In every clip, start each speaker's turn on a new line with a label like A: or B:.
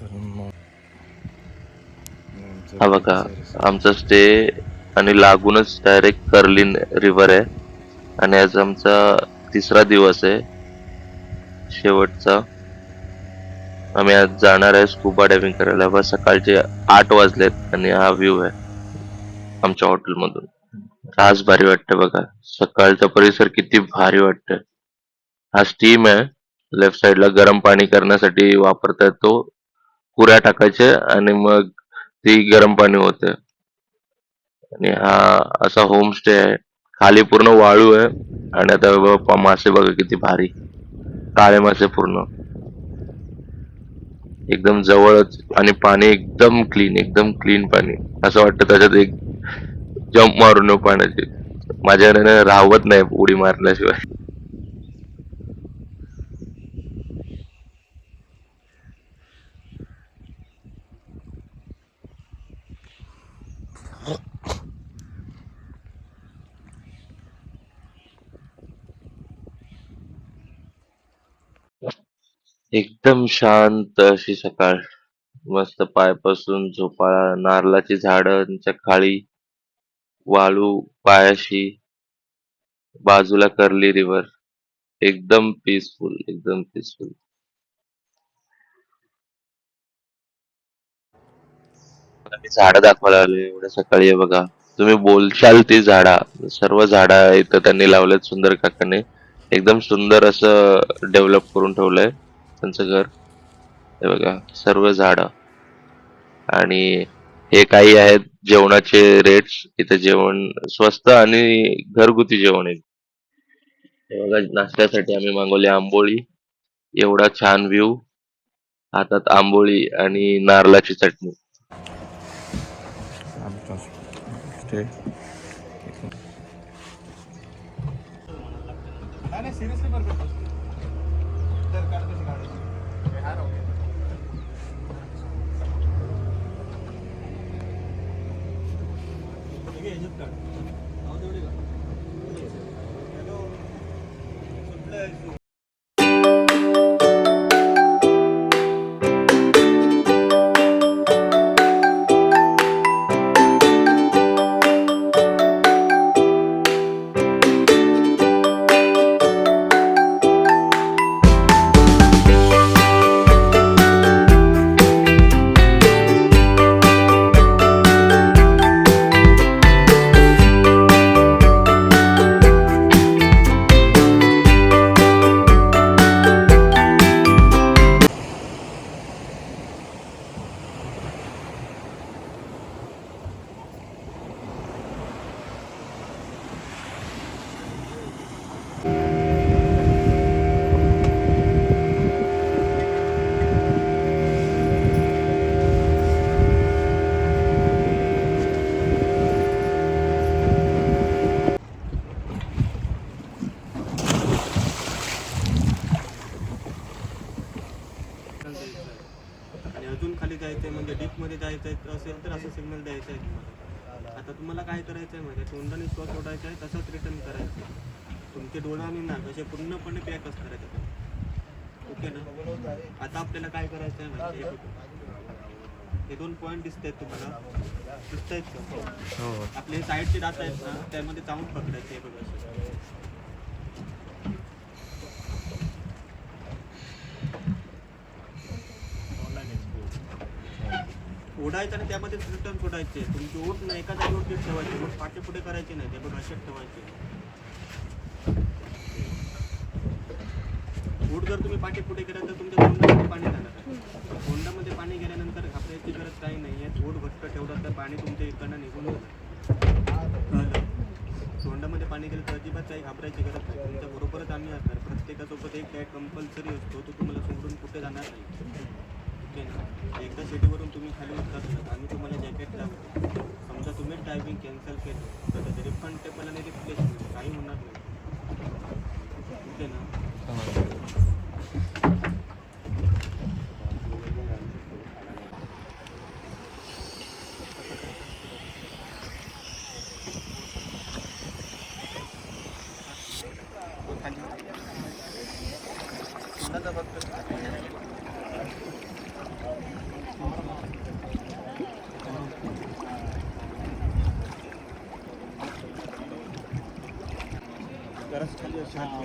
A: मग
B: हा बघा आमचा स्टे आणि लागूनच डायरेक्ट कर्लिन रिव्हर आहे. आणि आज आमचा तिसरा दिवस आहे. शेवटचा. आम्ही आज जाणार आहे स्कूबा डायव्हिंग करायला. बस सकाळचे आठ वाजलेत आणि हा व्ह्यू आहे आमच्या हॉटेलमधून आज भारी वाटतं बघा. सकाळचा परिसर किती भारी वाटतं हा स्टीम आहे. लेफ्ट साइडला गरम पाणी करण्यासाठी वापरता येतो पुऱ्या टाकायचे आणि मग ती गरम पाणी होते आणि हा असा होमस्टे आहे. खाली पूर्ण वाळू आहे. आणि आता मासे बघा किती भारी. काळे मासे पूर्ण. एकदम जवळच आणि पाणी एकदम क्लीन एकदम क्लीन पाणी. असं वाटतं त्याच्यात एक जम्प मारून पाण्याची. माझ्या राहवत नाही उडी मारल्याशिवाय एकदम शांत अशी सकाळ. मस्त पायपासून झोपाळा नारळाची झाडांच्या खाली वाळू पायाशी बाजूला कर्ली रिव्हर एकदम पीसफुल एकदम पीसफुल मी झाडं दाखवायला आले एवढ्या सकाळी आहे बघा. तुम्ही बोलशाल ती झाडा. सर्व झाडा इथं त्यांनी लावलेत सुंदर काकाने. एकदम सुंदर असं डेव्हलप करून ठेवलंय. त्यांचं घर. हे बघा सर्व झाडं. आणि हे काही आहेत जेवणाचे रेट्स इथे जेवण स्वस्त आणि घरगुती जेवण आहे. हे बघा नाश्त्यासाठी आम्ही मागवली आंबोळी. एवढा छान व्ह्यू हातात आंबोळी आणि नारळाची चटणी.
A: आमचा स्टे
C: आणि काय आहे म्हणजे हे. हे दोन पॉईंट दिसत आहेत तुम्हाला. दिसत आहेत का?
A: हो.
C: आपले साईडचे दात आहेत ना त्यामध्ये चावून पकडायचे हे बघा. ओढायचं आणि त्यामध्ये रिटर्न सोडायचे तुमची ओठ ना एका जागेवरती ठेवायची. मग पाठी पुढे करायचे नाही. ते बघ असेच ठेवायचे. ओठ जर तुम्ही पाठी पुढे केलं तर तुमच्या तोंडामध्ये पाणी जाणार. गेल्यानंतर गरज काही नाही आहे थोड घट्ट ठेवलं तर पाणी तुमच्या इकडनं निघून तोंडामध्ये पाणी गेलं तर अजिबात काही घाबरायची गरज नाही. तुमच्या बरोबरच आम्ही असणार. प्रत्येकासोबत एक गॅट कंपल्सरी असतो तो तुम्हाला सोडून कुठे जाणार नाही. ओके ना? एकदा सिटीवरून तुम्ही खाली उतरत आम्ही तुम्हाला जॅकेट लावतो समजा तुम्ही ड्रायव्हिंग कॅन्सल केलं तर त्याचे रिफंड आणि रिप्लेसमेंट काही होणार नाही. ओके ना? 啊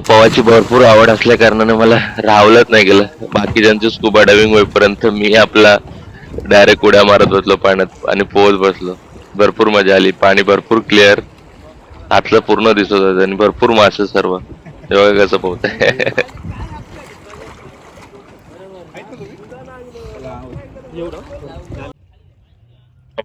B: पोपावाची भरपूर आवड असल्या कारणाने मला राहवलंच नाही गेलं. बाकीच्यांचे स्कुबा डायव्हिंग होईपर्यंत मी आपला डायरेक्ट उड्या मारत बसलो पाण्यात आणि पोहत बसलो. भरपूर मजा आली. पाणी भरपूर क्लिअर आतलं पूर्ण दिसत होतं आणि भरपूर मासे सर्व. बघा कसं पोहत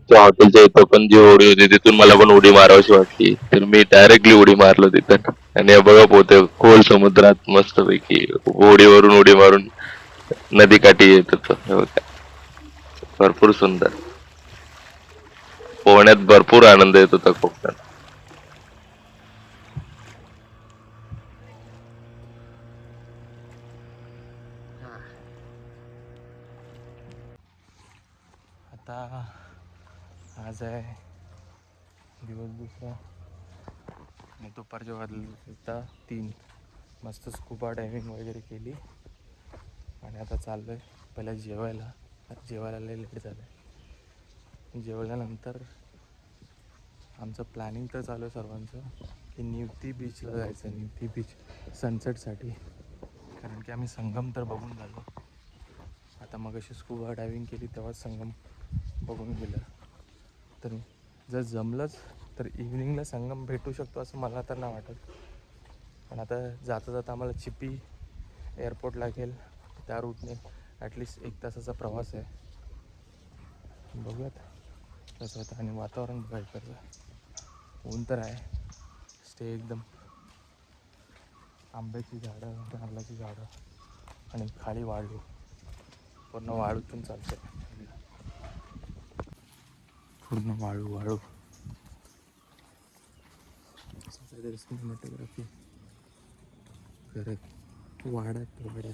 B: त्या हॉटेलच्या इथं पण जी होडी होती तिथून मला पण उडी मारावीशी वाटली. तर मी डायरेक्टली उडी मारलो तिथं. आणि हे बघा पोहते खोल समुद्रात मस्त पैकी होडीवरून उडी मारून नदीकाठी येत होतो. भरपूर सुंदर. पोहण्यात भरपूर आनंद येत होता कोकणात
A: आता आज आहे. दिवस दुसरा. आणि दुपारच्या वाजता तीन. मस्त स्कूबा डायविंग वगैरे केली. आणि आता चाललो आहे पहिला जेवायला. आता जेवायला लय लेट झालं आहे जेवल्यानंतर आमचं प्लॅनिंग तर चालू आहे सर्वांचं. की निवती बीचला जायचं निवती बीच सनसेटसाठी कारण की आम्ही संगम तर बघून झालो. आता मग अशी स्कुबा डायव्हिंग केली तेव्हाच संगम बघून गेलं. तर जर जमलंच तर इव्हिनिंगला संगम भेटू शकतो असं मला तर नाही वाटत. पण आता जाता जाता आम्हाला चिपी एअरपोर्ट लागेल. त्या रूटने ॲटलिस्ट एक तासाचा प्रवास आहे. बघूयात. कसं होतं आणि वातावरण बघायचं ऊन तर आहे. स्टे एकदम. आंब्याची झाडं नारळाची झाडं आणि खाली वाळू. पूर्ण वाळूतून चालते पूर्ण वाळू वाळू. सिनेमॅटोग्राफी करत वाड्यात वाड्या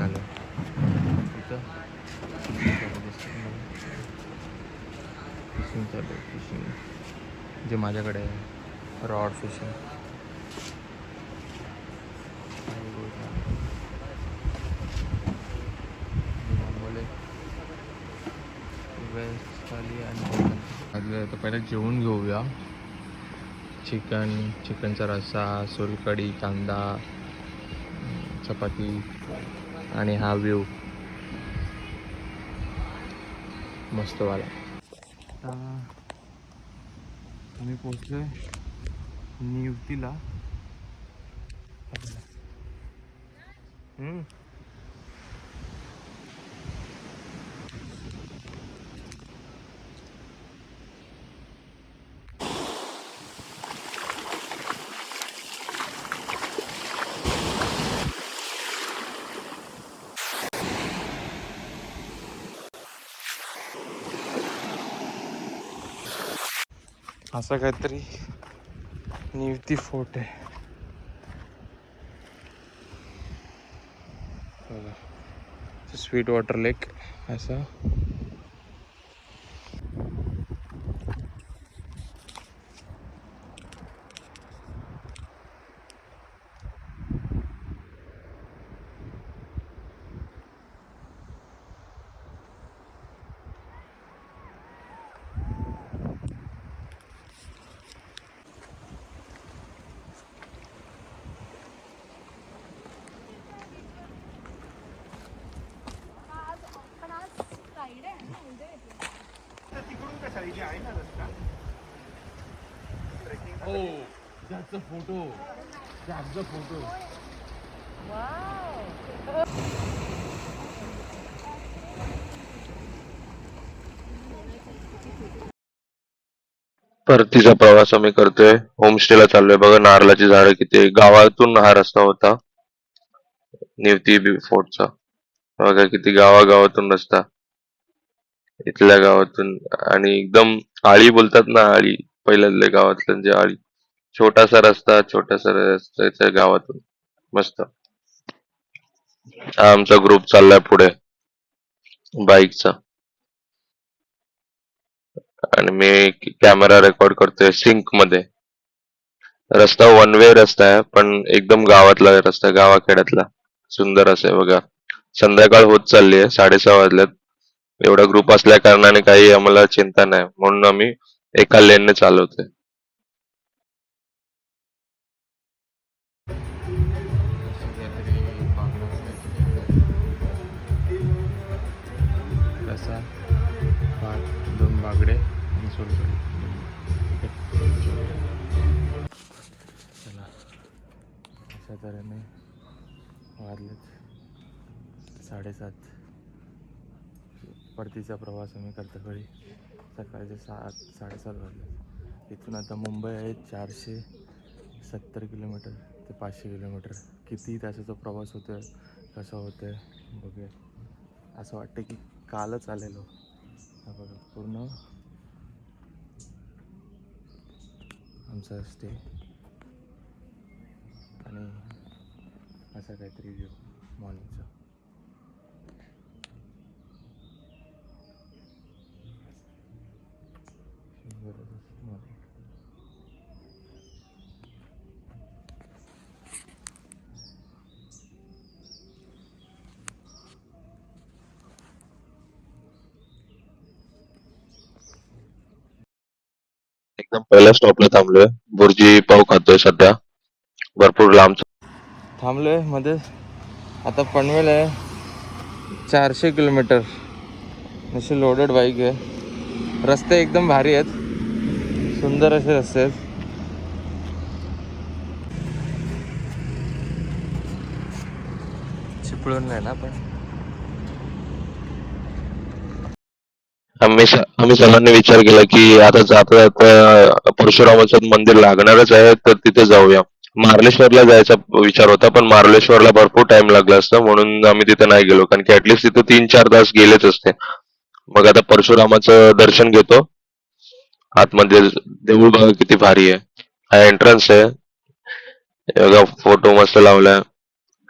A: आलं इथं टेक्नॉलॉजी माझ्याकडे आहे रॉड फिशिंग आणि तर पहिलं जेवून घेऊया. चिकन चिकनचा रस्सा सोलकढी कांदा चपाती आणि हा व्ह्यू मस्तवाला आम्ही पोचलो आहे नियुक्तीला असं काहीतरी नियुक्ती फोर्ट आहे. स्वीट वॉटर लेक असं.
C: आहे ना रस्ता
A: हो त्याचा फोटो त्याचा फोटो
B: परतीचा प्रवास आम्ही करतोय. होमस्टेला चाललोय. बघा नारळाची झाडं किती आहे. गावातून हा रस्ता होता. निवती बी- फोर्टचा. बघा किती गावागावातून रस्ता. इथल्या गावातून. आणि एकदम आळी बोलतात ना आळी पहिल्यातल्या गावातल्या जे आळी. छोटासा रस्ता छोटासा रस्त्याच्या गावातून. मस्त. हा आमचा ग्रुप चाललाय पुढे. बाईकचा. आणि मी कॅमेरा रेकॉर्ड करतोय सिंकमध्ये रस्ता वन वे रस्ता आहे पण एकदम गावातला रस्ता गावाखेड्यातला. सुंदर असे आहे बघा. संध्याकाळ होत चालली आहे साडेसहा वाजल्यात एवढा ग्रुप असल्या कारणाने काही आम्हाला चिंता नाही. म्हणून आम्ही एका लेनने चालवतोय.
A: दोन बागडे चला. अशा तऱ्हेने वाजलेत साडेसात. परतीचा प्रवास आम्ही करतो वेळी सकाळचे सात साडेसात वाजले. इथून आता मुंबई आहे चारशे सत्तर किलोमीटर ते पाचशे किलोमीटर. किती तासाचा प्रवास होतोय कसा होतोय बघूया. असं वाटतं की कालच आलेलो. हा बघा पूर्ण आमचा स्टे आणि असा काहीतरी व्ह्यू मॉर्निंगचा
B: एकदम पहिल्या स्टॉपला थांबलोय. बुर्जी पाव खातोय सध्या. भरपूर लांब.
A: थांबलोयमध्ये. आता पनवेल आहे. चारशे किलोमीटर. अशी लोडेड बाईक आहे. रस्ते एकदम भारी आहेत. सुंदर असे रस्ते आहेत. चिपळून नाही ना पण
B: आम्ही आम्ही सर्वांनी विचार केला की आता जाता जाता परशुरामाचं मंदिर लागणारच आहे तर तिथे जाऊया. मार्लेश्वरला जायचा विचार होता पण मार्लेश्वरला भरपूर टाइम लागला असता म्हणून आम्ही तिथे नाही गेलो. कारण की ऍटलिस्ट तिथे तीन चार तास गेलेच असते. मग आता परशुरामाचं दर्शन घेतो. आतमध्ये देऊळ बघा किती भारी आहे. हा एंट्रन्स आहे. बघा फोटो मस्त लावलाय.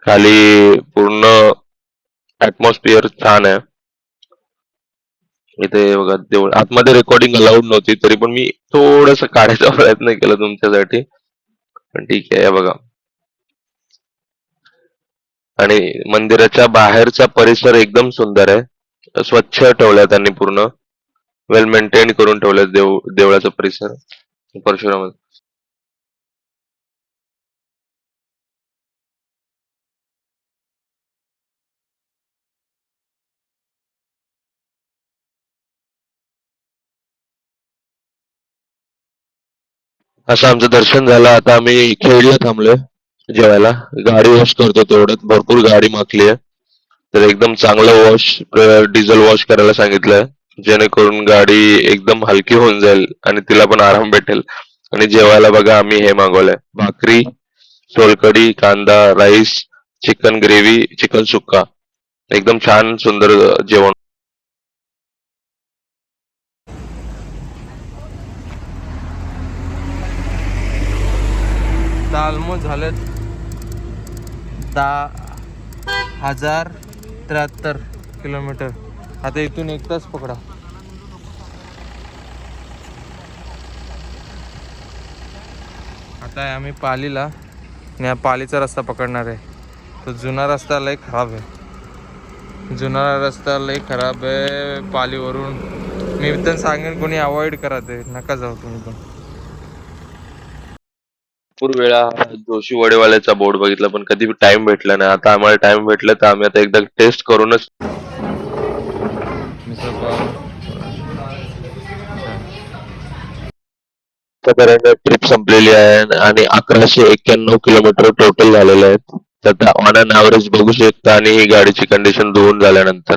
B: खाली पूर्ण ऍटमॉस्फिअर छान आहे. इथे बघा देऊळ. आतमध्ये रेकॉर्डिंग अलाउड नव्हती तरी पण मी थोडस काढायचा प्रयत्न केला तुमच्यासाठी. पण ठीक आहे बघा. आणि मंदिराच्या बाहेरचा परिसर एकदम सुंदर आहे. स्वच्छ ठेवलाय त्यांनी पूर्ण. वेल मेंटेन करून ठेवलाय देव देवळाचा परिसर. परशुरामध्ये असं आमचं दर्शन झालं. आता आम्ही खेळला थांबलोय जेवायला. गाडी वॉश करतो तेवढ्यात. भरपूर गाडी माखली आहे. तर एकदम चांगलं वॉश डिझेल वॉश करायला सांगितलंय. जेणेकरून गाडी एकदम हलकी होऊन जाईल आणि तिला पण आराम भेटेल. आणि जेवायला बघा आम्ही हे मागवलंय. भाकरी सोलकडी कांदा राईस चिकन ग्रेव्ही चिकन सुक्का. एकदम छान सुंदर जेवण.
A: ऑलमोस्ट झालेत दहा हजार त्र्याहत्तर किलोमीटर. आता इथून एक तास पकडा. आता आहे आम्ही पालीला. आणि हा पालीचा रस्ता पकडणार आहे. तो जुना रस्ता लय खराब आहे. जुना रस्ता लय खराब आहे पालीवरून. मी तर सांगेन कोणी अवॉइड करा ते. नका जाऊ तुम्ही पण.
B: भरपूर वेळा जोशी वडेवाल्याचा बोर्ड बघितला पण कधी टाइम भेटला नाही. आता आम्हाला टाइम भेटला तर आम्ही आता एकदा टेस्ट करूनच ट्रिप संपलेली आहे आणि अकराशे एक्क्याण्णव किलोमीटर टोटल झालेले आहेत. तर ऑन अन ऍव्हरेज बघू शकता आणि ही गाडीची कंडिशन धुवून झाल्यानंतर.